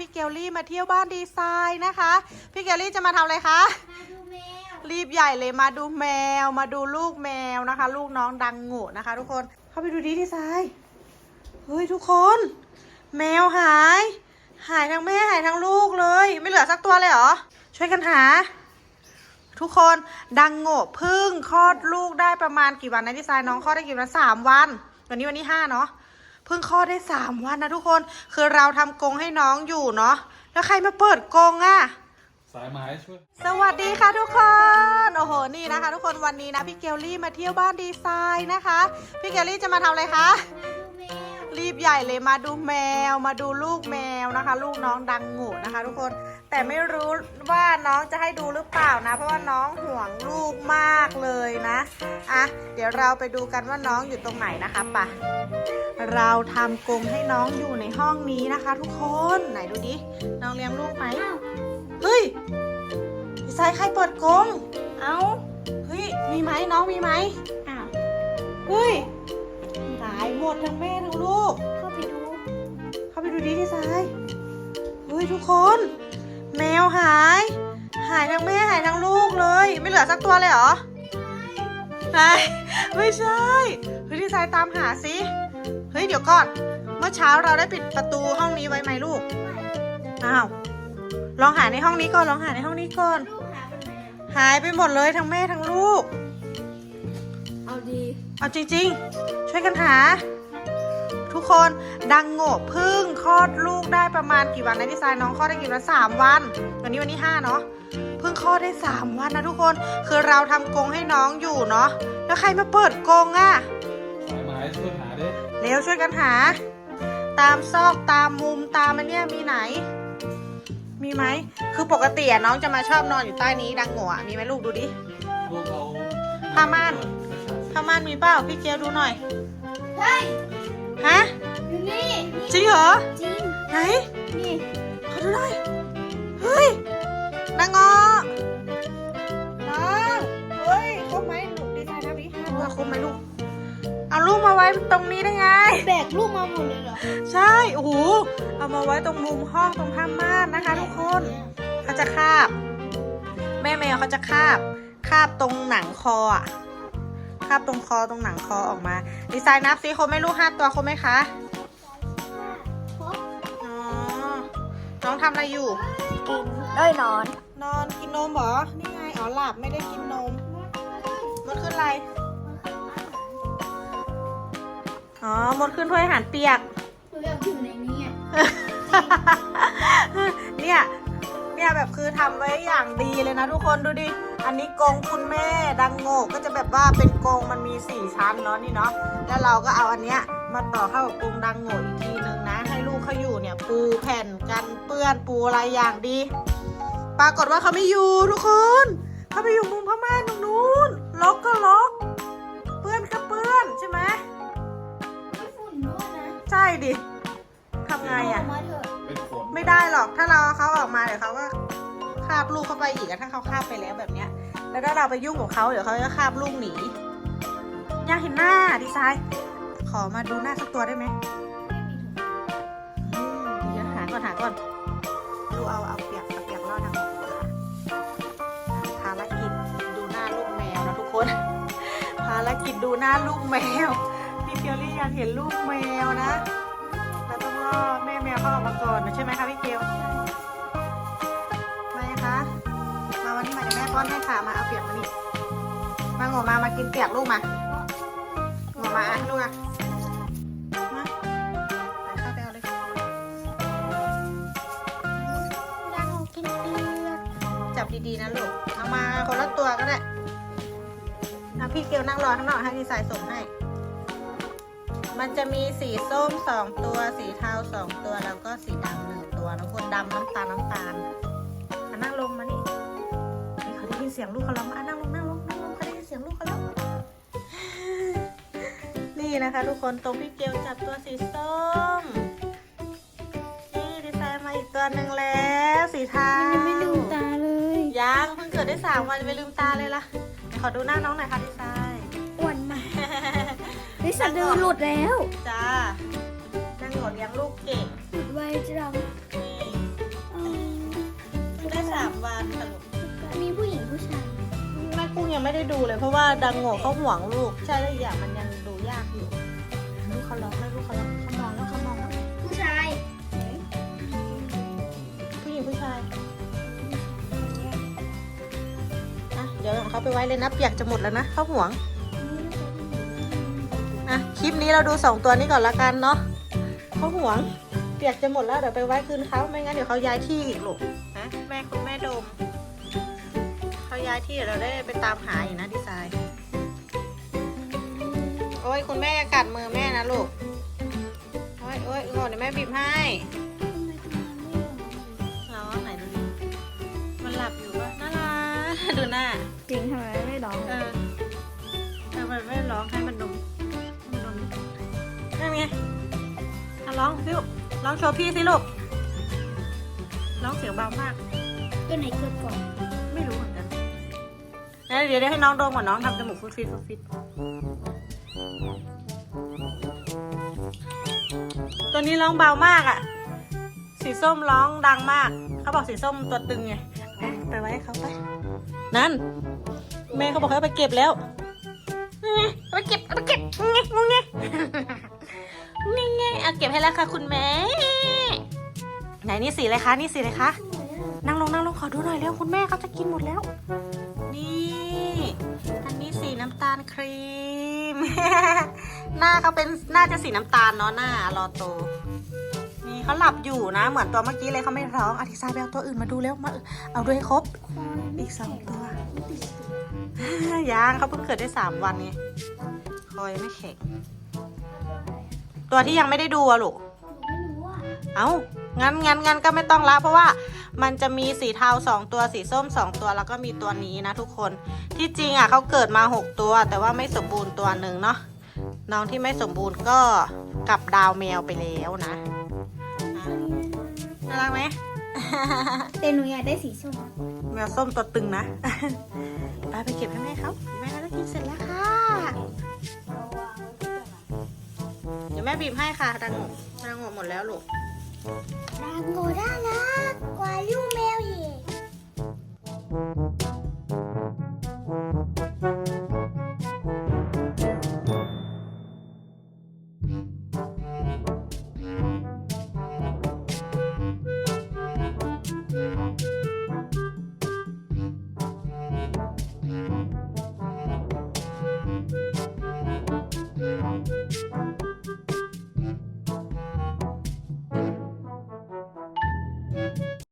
พี่เกลลี่มาเที่ยวบ้านดีไซน์นะคะ พี่เกลลี่จะมาทำอะไรคะ มาดูแมว รีบใหญ่เลยมาดูแมว มาดูลูกแมวนะคะ ลูกน้องดังโง่นะคะ ทุกคน เข้าไปดูดีดีไซน์ เฮ้ยทุกคน แมวหาย หายทั้งแม่หายทั้งลูกเลย ไม่เหลือสักตัวเลยเหรอ ช่วยกันหา ทุกคนดังโง่เพึ่งคลอดลูกได้ประมาณกี่วันนะดีไซน์น้องคลอดได้กี่วันสามวัน วันนี้วันที่ห้าเนาะ เพิ่งคลอดได้สามวันนะทุกคน คือเราทำกรงให้น้องอยู่เนาะ แล้วใครมาเปิดกรงอะ สายไม้ช่วย สวัสดีค่ะทุกคน โอ้โห นี่นะคะ ทุกคนวันนี้นะพี่เกลลี่มาเที่ยวบ้านดีไซน์นะคะ พี่เกลลี่จะมาทำอะไรคะมาดูแมว รีบใหญ่เลยมาดูแมว มาดูลูกแมวนะคะ ลูกน้องดังโง่นะคะ ทุกคนแต่ไม่รู้ว่าน้องจะให้ดูหรือเปล่านะ เพราะว่าน้องห่วงลูกมากเลยนะอะเดี๋ยวเราไปดูกันว่าน้องอยู่ตรงไหนนะคะไปะเราทำกรงให้น้องอยู่ในห้องนี้นะคะ ทุกคนไหนดูดิน้องเลี้ยงลูกไหมอ้าวเฮ้ยดีไซน์ใครเปิดกรงเอาเฮ้ยมีไหมน้องมีไหมอ้าวเฮ้ยตายหมดทั้งแม่ทั้งลูก เข้าไปดู เข้าไปดูดีที่ซ้ายเฮ้ยทุกคน แมวหาย หายทั้งแม่หายทั้งลูกเลย ไม่เหลือสักตัวเลยเหรอหายไม่ใช่เฮ้ยที่ซ้ายตามหาสิเฮ้ยเดี๋ยวก่อนเมื่อเช้าเราได้ปิดประตูห้องนี้ไว้ไหมลูกอ้าวลองหาในห้องนี้ก่อนลองหาในห้องนี้ก่อนลูกหาเป็นไหนอะหายไปหมดเลยทั้งแม่ทั้งลูก เอาดี เอาจริงๆ ช่วยกันหา ทุกคนดังโง่เพึ่งคลอดลูกได้ประมาณกี่วันนะดีไซน์น้องคลอดได้กี่วันสามวัน วันนี้วันที่ห้าเนาะเพิ่งคลอดได้สามวันนะทุกคนคือเราทำกรงให้น้องอยู่เนาะแล้วใครมาเปิดกรงอะสายไม้ช่วยหาดิเร็วช่วยกันหา ตามซอกตามมุมตามอันเนี้ยมีไหน มีไหมคือปกติอะน้องจะมาชอบนอนอยู่ใต้นี้ดังโง่อะมีไหมลูกดูดิลูกเราผ้าม่าน ผ้าม่านมีเปล่าพี่เกียวดูหน่อย เฮ้ย ฮะ อยู่นี่นี่จริงเหรอ จริง ไหน นี่ขอดูหน่อย เฮ้ยนางงอน้องเฮ้ยครบไหมหนูดีใจนะพี่ห้าตัวครบไหมลูก เอาลูกมาไว้ตรงนี้ได้ไง แบกลูกมาหมดเลยเหรอใช่ โอ้โห เอามาไว้ตรงมุมห้องตรงผ้าม่านนะคะ ทุกคนเขาจะคาบ แม่แมวเขาจะคาบ คาบตรงหนังคออะคาบตรงคอตรงหนังคอออกมา ดีไซน์นับซิครบไหม่ลูกห้าตัวครบไหมคะครบอ๋อน้องทำอะไรอยู่ กินได้นอน นอนกินนมเหรอ นี่ไง อ๋อหลับไม่ได้กินนมมดขึ้นอะไร อ๋อมดขึ้นถ้วยอาหารเปียก หนูอยากอยู่ในนี้อะเนี่ย เนี่ยแบบคือทำไว้อย่างดีเลยนะทุกคนดูดิ อันนี้กรงคุณแม่ดังโงกก็จะแบบว่าเป็นกรงมันมีสี่ชั้นเนาะนี่เนาะแล้วเราก็เอาอันเนี้ยมาต่อเข้ากับกรงดังโงกอีกทีนึงนะ ให้ลูกเขาอยู่เนี่ยปูแผ่นกันเปื้อนปูอะไรอย่างดี ปรากฏว่าเขาไม่อยู่ทุกคนเขาไปอยู่มุมพม่านตรงนู้นล็อกก็ล็อก เปื้อนก็เปื้อนใช่ไหมมีฝุ่นด้วยนะใช่ดิทำไงอะเามาเถอะ เป็นฝน ไม่ได้หรอก ถ้าเราเอาเขาออกมาเดี๋ยวเขาก็คาบลูกเข้าไปอีกอะถ้าเขาคาบไปแล้วแบบเนี้ย แล้วถ้าเราไปยุ่งกับเขาเดี๋ยวเขาจะคาบลูกหนีอยากเห็นหน้าดีไซน์ ขอมาดูหน้าสักตัวได้ไหมเดี๋ยวหาก่อนหาก่อน ดูเอาเอาเปียกเอาเปียกล่อทางออกก่อนค่ะภารกิจดูหน้าลูกแมวนะทุกคน ภารกิจดูหน้าลูกแมวพี่เกียวลี่อยากเห็นลูกแมวนะเราต้องล่อแม่แมวเข้าออกมาก่อนนะใช่ไหมคะพี่เกีย อนให้ค่ะมาเอาเปียกมานี่มาโงอมามากินเปียกลูกมาโงอมาอะลูกอะมาไปเข้าไปเอาเลยดังกินเปียกจับดีๆนะลูกเอามาคนละตัวก็ได้เอาพี่เกียวนั่งรอข้างนอกให้ดีไซน์ส่งให้ มันจะมีสีส้มสองตัว สีเทาสองตัว แล้วก็สีดำหนึ่งตัว น้ำคนดำน้ำตาลน้ำตาล เขาได้ยินเสียงลูกเขาร้องอะนั่งลงนั่งลงนั่งลงเขาได้ยินเสียงลูกเขาร้องนี่นะคะ ทุกคนตรงพี่เกลจับตัวสีส้ม นี่ดีไซน์มาอีกตัวหนึ่งแล้วสีเทายังไม่ลืมตาเลยยังเพิ่งเกิดได้สามวันจะไปลืมตาเลยล่ะขอดูหน้าน้องหน่อยค่ะดีไซน์อ้วนมากนิสดือหลุดแล้ว จ้านั่งโหดเลี้ยงลูกเก่งหลุดไวจังนี่ ได้ดูเลยเพราะว่าดังโง่เขาห่วงลูก ใช่แล้วอีกอย่างมันยังดูยากอยู่ ลูกเขาร้องแล้วลูกเขาร้องเขามองแล้วเขามองแล้วผู้ชายผู้หญิงผู้ชายอะเดี๋ยวของเขาไปไว้เลยนะเปียกจะหมดแล้วนะเขาห่วงอะคลิปนี้เราดูสองตัวนี้ก่อนละกันเนาะเขาห่วง เปียกจะหมดแล้วเดี๋ยวไปไว้คืนเขาไม่งั้นเดี๋ยวเขาย้ายที่อีกลูกนะแม่คุณแม่โดมเขา ย้ายที่เดี๋ยวเราได้ไปตามหาอีกนะดีไซน์ โอ้ยคุณแม่อย่ากัดมือแม่นะลูก โอ้ยโอ้ยงอเดี๋ยวแม่บีบให้ร้องไหนดูดิมันหลับอยู่ปะน่ารักดูหน้า จริงทำไมไม่ร้องเออทำไมไม่ร้องให้มันดมให้มันดมนั่นไงอะร้องสิลูกร้องโชว์พี่สิลูกร้องเสียงเบามากตัวไหนเกิดก่อน ไม่รู้เหมือนกันแล้ว เดี๋ยวเดี๋ยวให้น้องดมก่อนน้องทำจมูกฟุดฟิตฟุดฟิตตัวนี้ร้องเบามากอะ่ะ สีส้มร้องดังมาก เขาบอกสีส้มตัวตึงไงไปไว้ให้เขาไป นั่น แม่เขาบอกให้เอาไปเก็บแล้วไงเอาไปเก็บไปเก็บงงงงไงนี่ไงเอาเก็บให้แล้วค่ะคุณแม่ ไหนนี่สีอะไรคะ นี่สีอะไรคะ นั่งลงนั่งลงขอดูหน่อยเร็วคุณแม่เขาจะกินหมดแล้ว นี่ อันนี้สีน้ำตาลครีม หน้าเขาเป็นน่าจะสีน้ำตาลเนาะหน้ารอโต นี่เขาหลับอยู่นะ เหมือนตัวเมื่อกี้เลยเขาไม่ร้องอธิซาไปเอาตัวอื่นมาดูแล้วมาเอาด้วยครบอีกสองตัวยังเขาเพิ่งเกิดได้สามวันไงคอยไม่แข็ง ตัวที่ยังไม่ได้ดูอะลูกไม่รู้อะเอา งั้นงั้นงั้นก็ไม่ต้องละเพราะว่ามันจะมีสีเทาสองตัวสีส้มสองตัวแล้วก็มีตัวนี้นะทุกคนที่จริงอะเขาเกิดมาหกตัว แต่ว่าไม่สมบูรณ์ตัวหนึ่งเนาะน้องที่ไม่สมบูรณ์ก็กลับดาวแมวไปแล้วนะอะน่ารักไหมแต่หนูอยากได้สีส้มแมวส้มตัวตึงนะไปไปเก็บให้แม่เขาแม่เขาจะกินเสร็จแล้วค่ะเดี๋ยวแม่บีบให้ค่ะดังโงดังโงหมดแล้วลูก 랑고라라 과유매